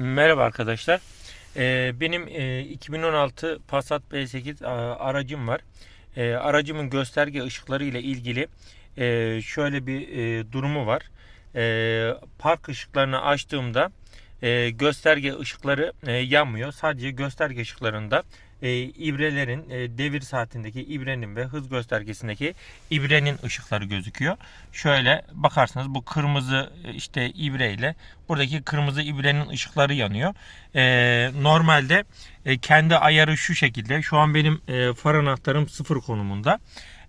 Merhaba arkadaşlar. Ee, benim e, 2016 Passat B8 a- aracım var. Ee, aracımın gösterge ışıkları ile ilgili e, şöyle bir e, durumu var. E, park ışıklarını açtığımda e, gösterge ışıkları e, yanmıyor. Sadece gösterge ışıklarında e, ibrelerin e, devir saatindeki ibrenin ve hız göstergesindeki ibrenin ışıkları gözüküyor. Şöyle bakarsanız bu kırmızı e, işte ibreyle buradaki kırmızı ibrenin ışıkları yanıyor. E, normalde e, kendi ayarı şu şekilde. Şu an benim e, far anahtarım sıfır konumunda.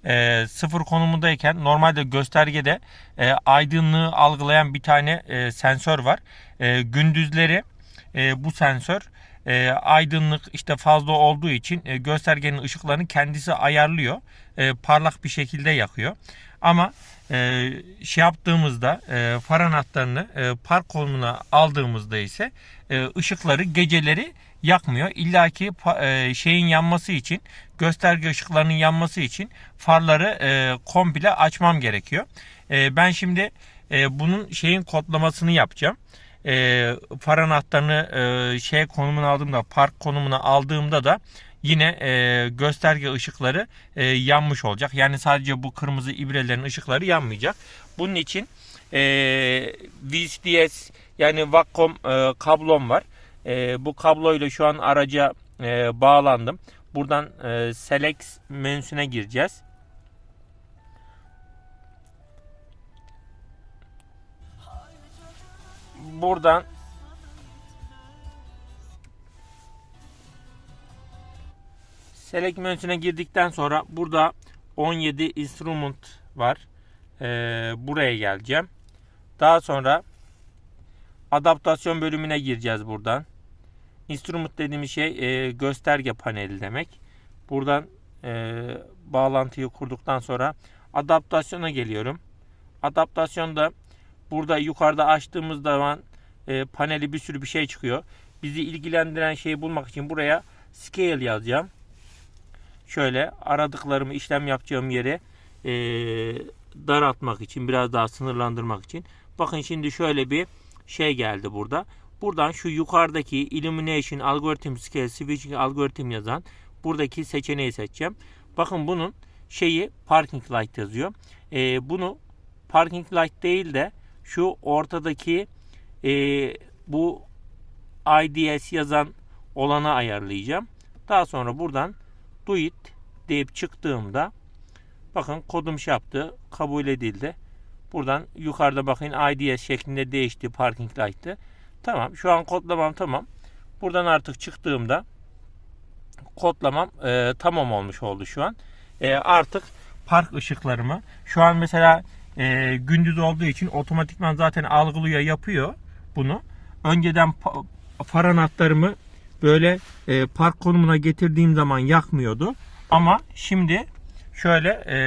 E, sıfır konumundayken normalde göstergede e, aydınlığı algılayan bir tane e, sensör var. E, gündüzleri e, bu sensör e, aydınlık işte fazla olduğu için e, göstergenin ışıklarını kendisi ayarlıyor. E, parlak bir şekilde yakıyor. Ama e, şey yaptığımızda e, far anahtarını e, park konumuna aldığımızda ise e, ışıkları geceleri yakmıyor. İlla ki e, şeyin yanması için gösterge ışıklarının yanması için farları e, komple açmam gerekiyor. E, ben şimdi e, bunun şeyin kodlamasını yapacağım e, far anahtarını e, şey konumuna aldığımda park konumuna aldığımda da yine e, gösterge ışıkları e, yanmış olacak. Yani sadece bu kırmızı ibrelerin ışıkları yanmayacak. Bunun için e, VCDS yani Vacom e, kablom var. E, bu kabloyla şu an araca e, bağlandım. Buradan e, Select menüsüne gireceğiz. Buradan Select menüsüne girdikten sonra burada 17 instrument var. Ee, buraya geleceğim. Daha sonra adaptasyon bölümüne gireceğiz buradan. Instrument dediğimiz şey e, gösterge paneli demek. Buradan e, bağlantıyı kurduktan sonra adaptasyona geliyorum. Adaptasyonda Burada yukarıda açtığımız zaman e, paneli bir sürü bir şey çıkıyor. Bizi ilgilendiren şeyi bulmak için buraya scale yazacağım. Şöyle aradıklarımı işlem yapacağım yere e, daraltmak için biraz daha sınırlandırmak için. Bakın şimdi şöyle bir şey geldi burada. Buradan şu yukarıdaki Illumination Algorithm Scale Switching Algorithm yazan buradaki seçeneği seçeceğim. Bakın bunun şeyi Parking Light yazıyor. E, bunu Parking Light değil de şu ortadaki e, bu IDS yazan olana ayarlayacağım. Daha sonra buradan do it deyip çıktığımda bakın kodum şey yaptı. Kabul edildi. Buradan yukarıda bakın IDS şeklinde değişti parking light'ı. Tamam. Şu an kodlamam tamam. Buradan artık çıktığımda kodlamam e, tamam olmuş oldu şu an. E, artık park ışıklarımı şu an mesela e, gündüz olduğu için otomatikman zaten algılıyor yapıyor bunu. Önceden far anahtarımı böyle e, park konumuna getirdiğim zaman yakmıyordu. Ama şimdi şöyle e,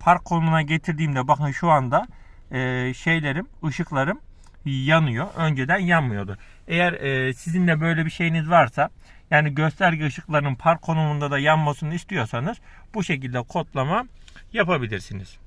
park konumuna getirdiğimde bakın şu anda e, şeylerim, ışıklarım yanıyor. Önceden yanmıyordu. Eğer e, sizin de böyle bir şeyiniz varsa yani gösterge ışıklarının park konumunda da yanmasını istiyorsanız bu şekilde kodlama yapabilirsiniz.